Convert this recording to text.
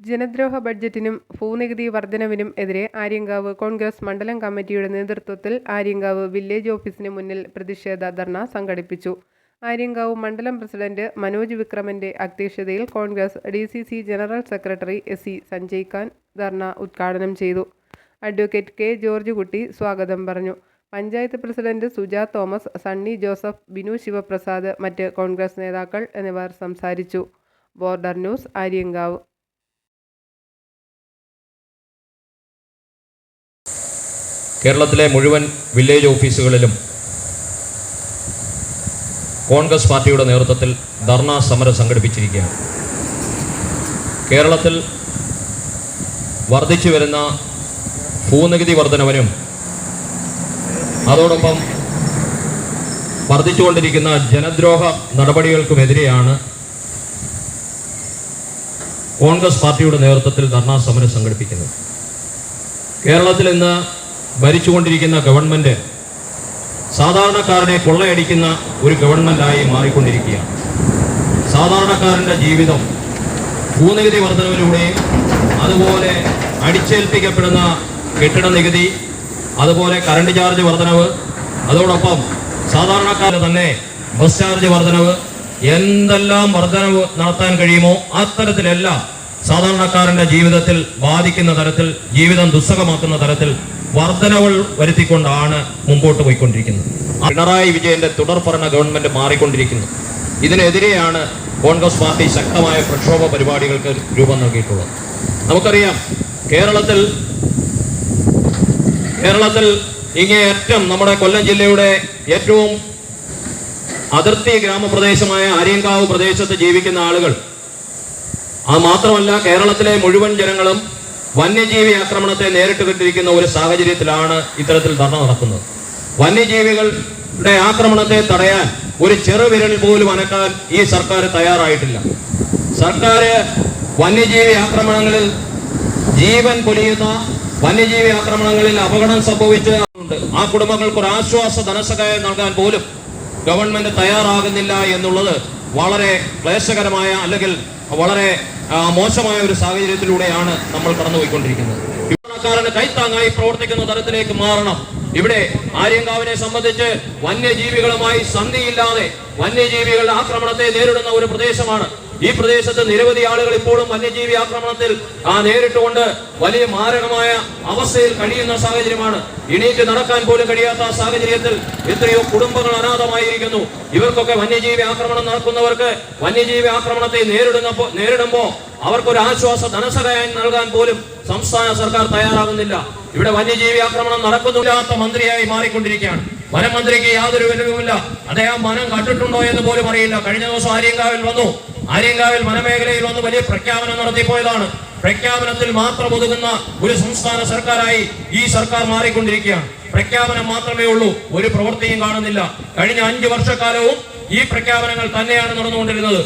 ജനദ്രോഹ ബഡ്ജറ്റിനും ഭൂനികുതി വർധനവിനും എതിരെ ആര്യങ്കാവ് കോൺഗ്രസ് മണ്ഡലം കമ്മിറ്റിയുടെ നേതൃത്വത്തിൽ ആര്യങ്കാവ് വില്ലേജ് ഓഫീസിന് മുന്നിൽ പ്രതിഷേധ ധർണ സംഘടിപ്പിച്ചു. ആര്യങ്കാവ് മണ്ഡലം പ്രസിഡന്റ് മനോജ് വിക്രമന്റെ അധ്യക്ഷതയിൽ Congress D C C general secretary S C Sanjay Khan dharna ഉദ്ഘാടനം ചെയ്തു. അഡ്വക്കേറ്റ് കെ ജോർജ് കുട്ടി സ്വാഗതം പറഞ്ഞു. പഞ്ചായത്ത് പ്രസിഡന്റ് സുജാ തോമസ് സണ്ണി ജോസഫ് ബിനു ശിവപ്രസാദ് മറ്റ് കോൺഗ്രസ് നേതാക്കൾ എന്നിവർ സംസാരിച്ചു. ബോർഡർ ന്യൂസ് ആര്യങ്കാവ് കേരളത്തിലെ മുഴുവൻ വില്ലേജ് ഓഫീസുകളിലും കോൺഗ്രസ് പാർട്ടിയുടെ നേതൃത്വത്തിൽ ധർണാ സമരം സംഘടിപ്പിച്ചിരിക്കുകയാണ്. കേരളത്തിൽ വർദ്ധിച്ചു വരുന്ന ഭൂനികുതി വർധനവിനും അതോടൊപ്പം വർദ്ധിച്ചുകൊണ്ടിരിക്കുന്ന ജനദ്രോഹ നടപടികൾക്കുമെതിരെയാണ് കോൺഗ്രസ് പാർട്ടിയുടെ നേതൃത്വത്തിൽ ധർണാ സമരം സംഘടിപ്പിക്കുന്നത്. കേരളത്തിൽ ഇന്ന് ഭരിച്ചുകൊണ്ടിരിക്കുന്ന ഗവൺമെന്റ് സാധാരണക്കാരനെ കൊള്ളയടിക്കുന്ന ഒരു ഗവൺമെന്റായി മാറിക്കൊണ്ടിരിക്കുകയാണ്. സാധാരണക്കാരന്റെ ജീവിതം ഭൂനികുതി വർധനവിലൂടെയും അതുപോലെ അടിച്ചേൽപ്പിക്കപ്പെടുന്ന കെട്ടിട നികുതി അതുപോലെ കറണ്ട് ചാർജ് വർധനവ് അതോടൊപ്പം സാധാരണക്കാരെ തന്നെ ബസ് ചാർജ് വർധനവ്. എന്തെല്ലാം വർധനവ് നടത്താൻ കഴിയുമോ അത്തരത്തിലെല്ലാം സാധാരണക്കാരന്റെ ജീവിതത്തിൽ ബാധിക്കുന്ന തരത്തിൽ ജീവിതം ദുസ്സഹമാക്കുന്ന തരത്തിൽ വർധനകൾ വരുത്തിക്കൊണ്ടാണ് മുമ്പോട്ട് പോയിക്കൊണ്ടിരിക്കുന്നത്. പിണറായി വിജയന്റെ തുടർ ഭരണ ഗവൺമെന്റ് മാറിക്കൊണ്ടിരിക്കുന്നു. ഇതിനെതിരെയാണ് കോൺഗ്രസ് പാർട്ടി ശക്തമായ പ്രക്ഷോഭ പരിപാടികൾക്ക് രൂപം നൽകിയിട്ടുള്ളത്. നമുക്കറിയാം കേരളത്തിൽ കേരളത്തിൽ ഇങ്ങേയറ്റം നമ്മുടെ കൊല്ലം ജില്ലയുടെ ഏറ്റവും അതിർത്തി ഗ്രാമപ്രദേശമായ ആര്യങ്കാവ് പ്രദേശത്ത് ജീവിക്കുന്ന ആളുകൾ. അത് മാത്രമല്ല കേരളത്തിലെ മുഴുവൻ ജനങ്ങളും വന്യജീവി ആക്രമണത്തെ നേരിട്ട് കണ്ടിരിക്കുന്ന ഒരു സാഹചര്യത്തിലാണ് ഇത്തരത്തിൽ ധർണ നടക്കുന്നത്. വന്യജീവികളുടെ ആക്രമണത്തെ തടയാൻ ഒരു ചെറുവിരൽ പോലും അനക്കാൻ ഈ സർക്കാർ തയ്യാറായിട്ടില്ല. സർക്കാർ വന്യജീവി ആക്രമണങ്ങളിൽ ജീവൻ പൊലിയുന്ന വന്യജീവി ആക്രമണങ്ങളിൽ അപകടം സംഭവിച്ചുണ്ട് ആ കുടുംബങ്ങൾക്ക് ഒരു ആശ്വാസ ധനസഹായം നൽകാൻ പോലും ഗവൺമെന്റ് തയ്യാറാകുന്നില്ല എന്നുള്ളത് വളരെ ക്ലേശകരമായ അല്ലെങ്കിൽ വളരെ മോശമായ ഒരു സാഹചര്യത്തിലൂടെയാണ് നമ്മൾ കടന്നുപോയിക്കൊണ്ടിരിക്കുന്നത്. വിപണക്കാരന് കൈത്താങ്ങായി പ്രവർത്തിക്കുന്ന തരത്തിലേക്ക് മാറണം. ഇവിടെ ആര്യങ്കാവിനെ സംബന്ധിച്ച് വന്യജീവികളുമായി സന്ധിയില്ലാതെ വന്യജീവികളുടെ ആക്രമണത്തെ നേരിടുന്ന ഒരു പ്രദേശമാണ് ഈ പ്രദേശത്ത് നിരവധി ആളുകൾ ഇപ്പോഴും വന്യജീവി ആക്രമണത്തിൽ ആ നേരിട്ടുകൊണ്ട് വലിയ മാരകമായ അവസ്ഥയിൽ കഴിയുന്ന സാഹചര്യമാണ്. എണീറ്റ് നടക്കാൻ പോലും കഴിയാത്ത സാഹചര്യത്തിൽ എത്രയോ കുടുംബങ്ങൾ അനാഥമായിരിക്കുന്നു. ഇവർക്കൊക്കെ വന്യജീവി ആക്രമണം നടക്കുന്നവർക്ക് വന്യജീവി ആക്രമണത്തെ നേരിടുന്ന നേരിടുമ്പോ അവർക്കൊരു ആശ്വാസ ധനസഹായം നൽകാൻ പോലും സംസ്ഥാന സർക്കാർ തയ്യാറാകുന്നില്ല. ഇവിടെ വന്യജീവി ആക്രമണം നടക്കുന്നില്ലാത്ത മന്ത്രിയായി മാറിക്കൊണ്ടിരിക്കുകയാണ്. വനം മന്ത്രിക്ക് യാതൊരു വിലവുമില്ല അദ്ദേഹം വനം കണ്ടിട്ടുണ്ടോ എന്ന് പോലും അറിയില്ല. കഴിഞ്ഞ ദിവസം ആര്യങ്കാവിൽ വന്നു. ആര്യങ്കാവിൽ വനമേഖലയിൽ ഒന്ന് വലിയ പ്രഖ്യാപനം നടത്തിപ്പോയതാണ് പ്രഖ്യാപനത്തിൽ മാത്രം ഒതുങ്ങുന്ന ഒരു സംസ്ഥാന സർക്കാരായി ഈ സർക്കാർ മാറിക്കൊണ്ടിരിക്കുകയാണ്. പ്രഖ്യാപനം മാത്രമേ ഉള്ളൂ ഒരു പ്രവൃത്തിയും കാണുന്നില്ല. കഴിഞ്ഞ അഞ്ചു വർഷക്കാലവും ഈ പ്രഖ്യാപനങ്ങൾ തന്നെയാണ് നടന്നുകൊണ്ടിരുന്നത്.